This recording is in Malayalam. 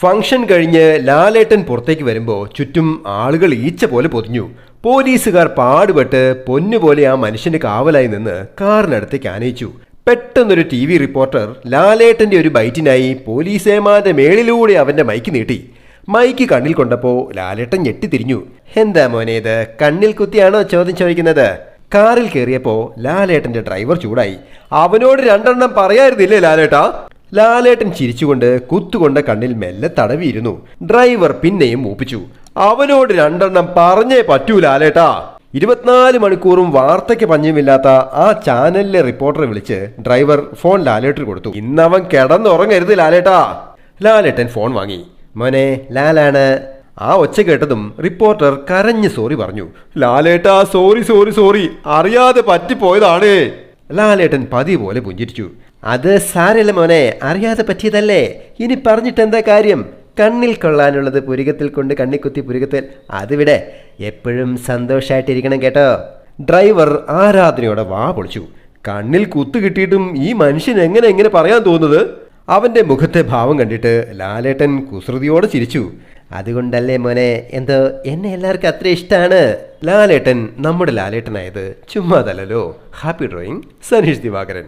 ഫംഗ്ഷൻ കഴിഞ്ഞ് ലാലേട്ടൻ പുറത്തേക്ക് വരുമ്പോൾ ചുറ്റും ആളുകൾ ഈച്ച പോലെ പൊതിഞ്ഞു. പോലീസുകാർ പാടുപെട്ട് പൊന്നുപോലെ ആ മനുഷ്യന്റെ കാവലായി നിന്ന് കാറിനടുത്തേക്ക് ആനയിച്ചു. പെട്ടെന്നൊരു ടി വി റിപ്പോർട്ടർ ലാലേട്ടന്റെ ഒരു ബൈറ്റിനായി പോലീസേമാന്റെ മേളിലൂടെ അവന്റെ മൈക്ക് നീട്ടി. മൈക്ക് കണ്ണിൽ കൊണ്ടപ്പോ ലാലേട്ടൻ ഞെട്ടിത്തിരിഞ്ഞു. എന്താ മോനെ ഇത്? കണ്ണിൽ കുത്തിയാണോ ചോദ്യം ചോദിക്കുന്നത്? കാറിൽ കയറിയപ്പോ ലാലേട്ടന്റെ ഡ്രൈവർ ചൂടായി. അവനോട് രണ്ടെണ്ണം പറയായിരുന്നില്ലേ ലാലേട്ടാ? ലാലേട്ടൻ ചിരിച്ചുകൊണ്ട് കുത്തുകൊണ്ട കണ്ണിൽ മെല്ലെ തടവിയിരുന്നു. ഡ്രൈവർ പിന്നെയും മൂപ്പിച്ചു. അവനോട് രണ്ടെണ്ണം പറഞ്ഞേ പറ്റൂ ലാലേട്ടാ. ഇരുപത്തിനാല് മണിക്കൂറും വാർത്തയ്ക്ക് പഞ്ഞുമില്ലാത്ത ആ ചാനലിലെ റിപ്പോർട്ടറെ വിളിച്ച് ഡ്രൈവർ ഫോൺ ലാലേട്ടിന് കൊടുത്തു. ഇന്നവൻ കിടന്നുറങ്ങരുത് ലാലേട്ടാ. ലാലേട്ടൻ ഫോൺ വാങ്ങി. മോനെ ലാലാണ്. ആ ഒച്ച കേട്ടതും റിപ്പോർട്ടർ കരഞ്ഞ് സോറി പറഞ്ഞു. ലാലേട്ടാ സോറി സോറി സോറി. അറിയാതെ പറ്റിപ്പോയതാണ്. ലാലേട്ടൻ പതി പോലെ പുഞ്ചിരിച്ചു. അത് സാരല്ല മോനെ അറിയാതെ പറ്റിയതല്ലേ. ഇനി പറഞ്ഞിട്ട് എന്താ കാര്യം? കണ്ണിൽ കൊള്ളാനുള്ളത് പുരികത്തിൽ കൊണ്ട് കണ്ണിക്കുത്തി പുരികത്തിൽ. അതിവിടെ എപ്പോഴും സന്തോഷമായിട്ടിരിക്കണം കേട്ടോ. ഡ്രൈവർ ആരാധനയോടെ വാ പൊളിച്ചു. കണ്ണിൽ കുത്തു കിട്ടിയിട്ടും ഈ മനുഷ്യൻ എങ്ങനെ എങ്ങനെ പറയാൻ തോന്നുന്നത്? അവന്റെ മുഖത്തെ ഭാവം കണ്ടിട്ട് ലാലേട്ടൻ കുസൃതിയോടെ ചിരിച്ചു. അതുകൊണ്ടല്ലേ മോനെ എന്തോ എന്നെ എല്ലാവർക്കും അത്ര ഇഷ്ടമാണ് ലാലേട്ടൻ നമ്മുടെ ലാലേട്ടനായത് ചുമ്മാതല്ലോ ഹാപ്പി ഡ്രോയിങ് സനീഷ് ദിവാകരൻ.